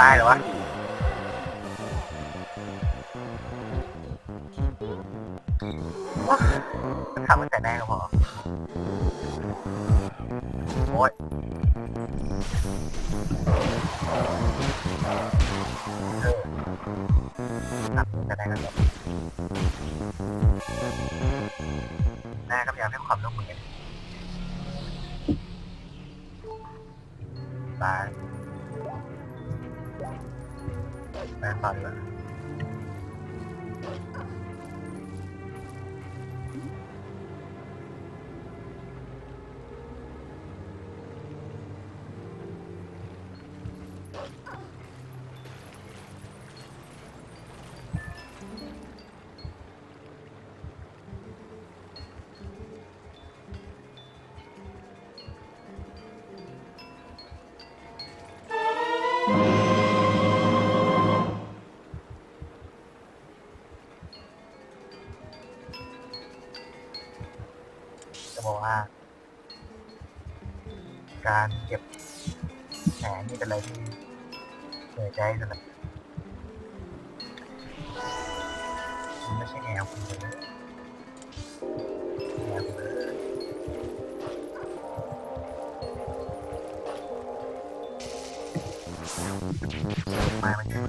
ตายเหรอวะว้าทำมันแต่แน่ก็พอโอ้ยเออทำมันแต่แน่ก็จบแม่ก็พยายามให้ความร่วมมือกันตาย ไปต่ เก็บแผนนี่เป็นอะไรที่เหนื่อยใจสำหรับมันไม่ใช่แนวคุณเลยแนวคุณเลยมามันเยอะ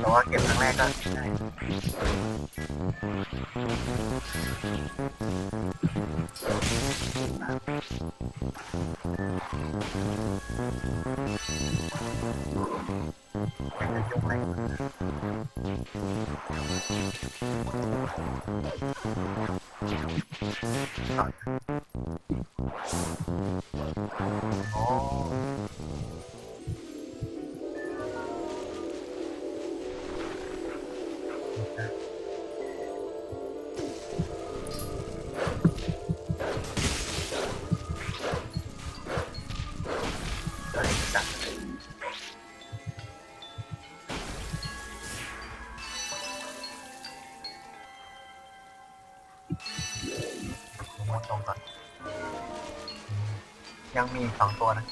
แต่ว่าเก็บครั้งแรกก็ โตรงก่อน ยังมีสองตัวนะ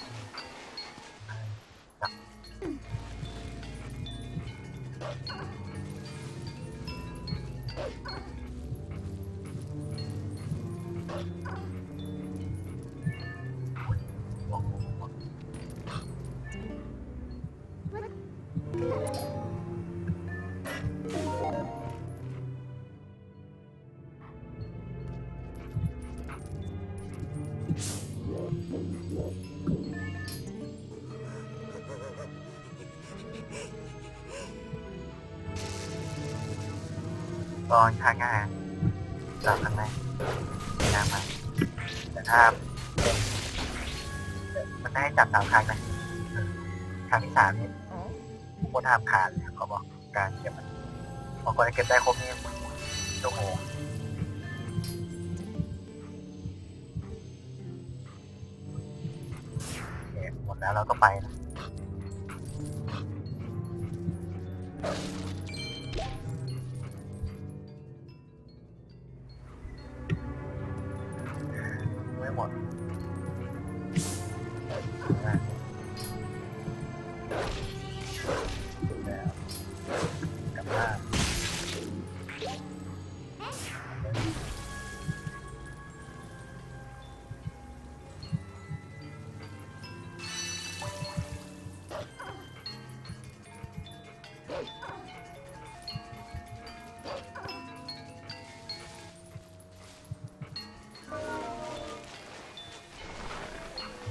ตอนข้างหน้าจับข้างในไม่น่ามาแต่ถ้ามันได้ให้จับสามครั้งนะครั้งที่สามนี่โคตรห้ามขาดเลยเขาบอกการเก็บมันบางคนจะเก็บได้ครบนี่ยโมงโอเคหมดแล้วเราก็ไปนะ หมดนะ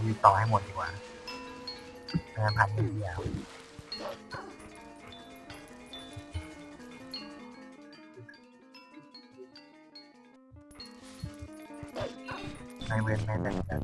รีบต่อให้หมดดีกว่าเงินพันธุ์ที่ยาวในเวรในแต่ละ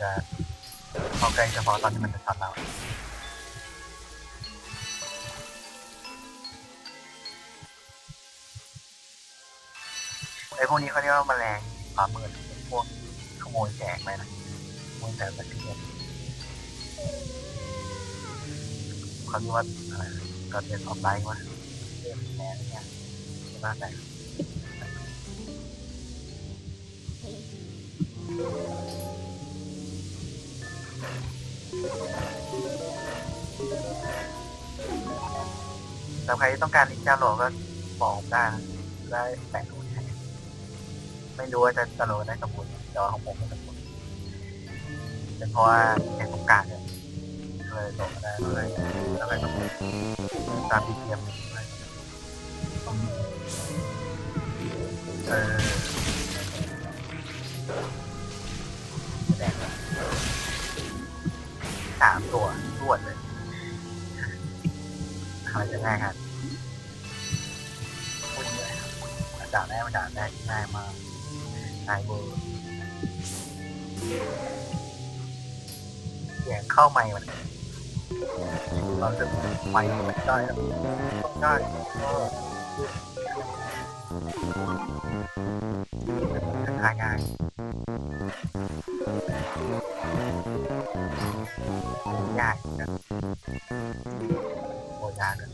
จะเข้าใกล้เฉพาะตอนที่มันจะช็อตเรา พวกนี้เขาเรียกว่าแมลงปลาเมือนพวกขโมยแจกไปนะขโมยแต่ละเทียเขาเรียกว่าอะไรก็เรียนออนไลน์วะเรียนแหนเนี่ยใช่ไหมแต่แล้วใครต้องการลิงก์ดาวน์โหลดก็บอกได้ได้แต่ง ไม่รู้ว่าจะดาวน์โหลดได้สมบูรณ์แต่ว่าของผมมันสมบูรณ์เป็นเพราะว่าเน็ตผมกลางเนี่ยเลยตกลดไม่ได้เลยแล้วเลยต้องตามที่เทียมเล สียงเข้าไม่มันตอนสึกไม่ได้แล้วต้องได้ก็ทายง่ายยากนะโอ้ยากเลย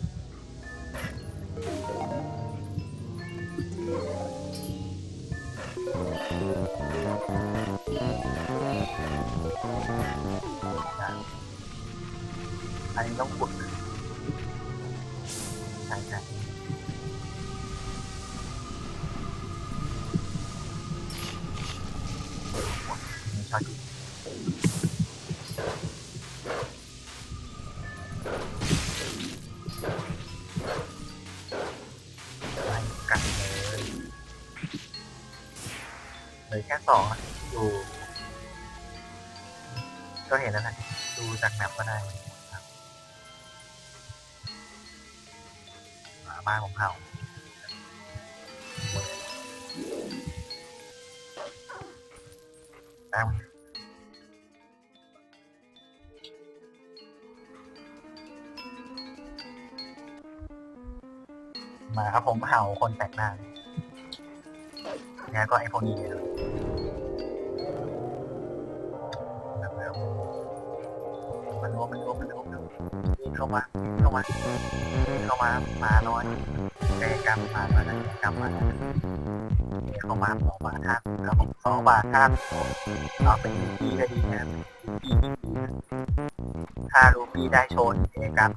อันนี้ต้องขุดใช่ใช่ช็อตอีกไล่กันเลยเหลือแค่สองดู ก็เห็นแล้วนะดูจากแมปก็ได้ มาบ้านของเขาแต้มมาครับผมเห่าคนแปลกหน้าเนี่ยก็ไอพวกนี้เลยแบบแล้วมันรวมมันรวมมันร วมวิ่งเข้ามาวิ่งเข้ามาวิ่งเข้ามาหมาน้อยกายกรรมมาแล้วนะกรรมมาวิ่งเข้ามาสองบาทห้าสิบแล้วผมสองบาทห้าสิบเอาเป็นรูปีก็ดีนะรูปีดีนะถ้ารูปีได้โชนกายกรรม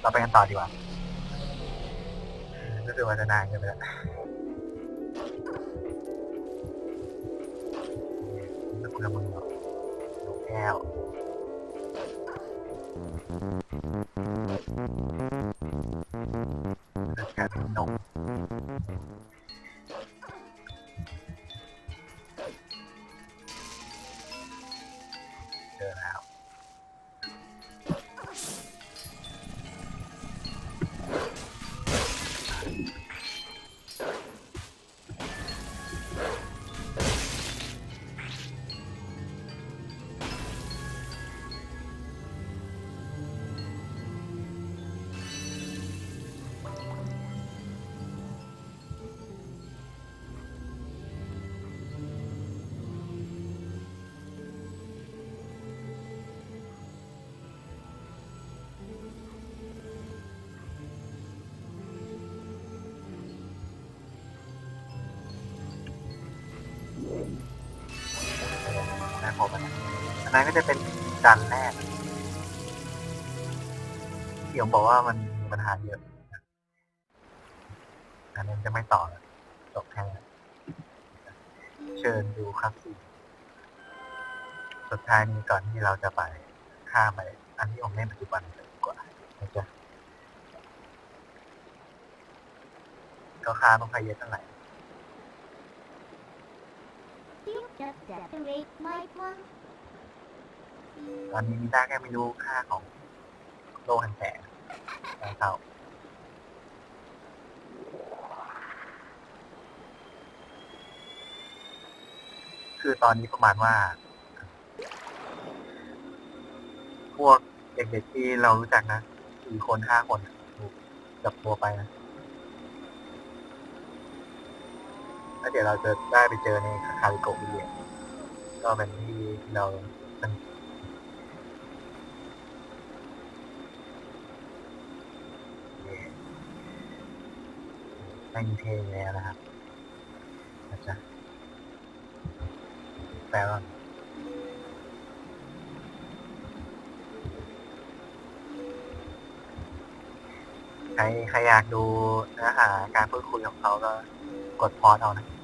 เราไปกันต่อดีกว่า รู้สึกว่าจะนานกันไปแล้วไม่คุยกับมึงหรอกแก้ว นะผมอันนั้นก็จะเป็นดันแรกที่ผมบอกว่ามันมีปัญหาเยอะอันนี้จะไม่ต่อแล้วจบแค่เชิญดูครับสี่สุดท้ายนี้ก่อนที่เราจะไปข้ามไป อันที่ผมเล่นปัจจุบันเลยดีกว่านะจ๊ะก็ค่าต้องใช้เยอะเท่าไหร่ ตอนนี้มีได้แค่ไม่รู้ค่าของโลห่งแสงแสงเศร้าคือตอนนี้ประมาณว่า พวกเด็กๆที่เรารู้จักนะสี่คนห้าคนถูกจับตัวไปนะ แล้วเดี๋ยวเราจะได้ไปเจอในคาริโกวิเลียมก็เป็นที่เราเป็นไม่มีเทแล้วนะครับนะจ๊ะแปลว่าใครใครอยากดูเนื้อหาการพูดคุยของเขาก็กดพอสเอานะ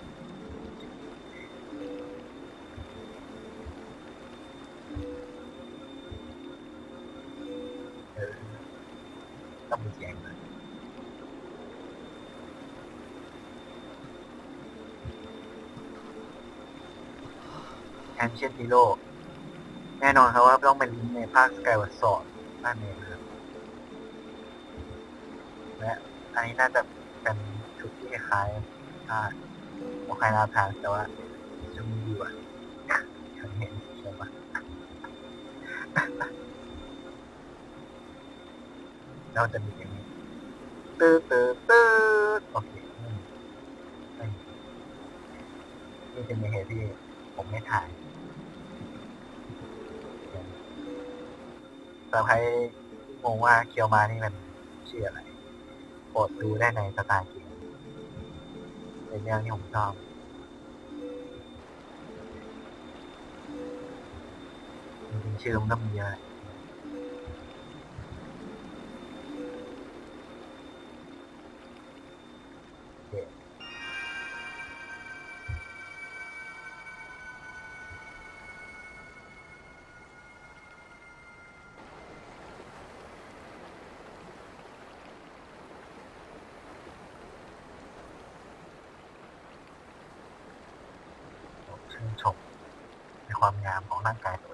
เชียนฮีโร่แน่นอนครับว่าต้องเป็นลิงก์ในภาคสกายวั r สอดนั่นเองครับและอันนี้น่าจะเป็นชุดที่คล้ายๆอ่าโอคายนาทาแต่ว่าจะมีดีกว่าฉันเห็นใช่ปะเราจะมีอย่างนี้ตื้อตื้อตื้อโอเคอืมไม่นี่เป็นเหตุที่ ผมไม่ถ่ายสำหรับใครงงว่าเคียวมานี่มันชื่ออะไรโปรดดูได้ในสตาร์เกมเป็นเรื่องที่ผมชอบจริงๆชื่อมันก็มีเยอะโอเค ความงามของร่างกายตัวเอง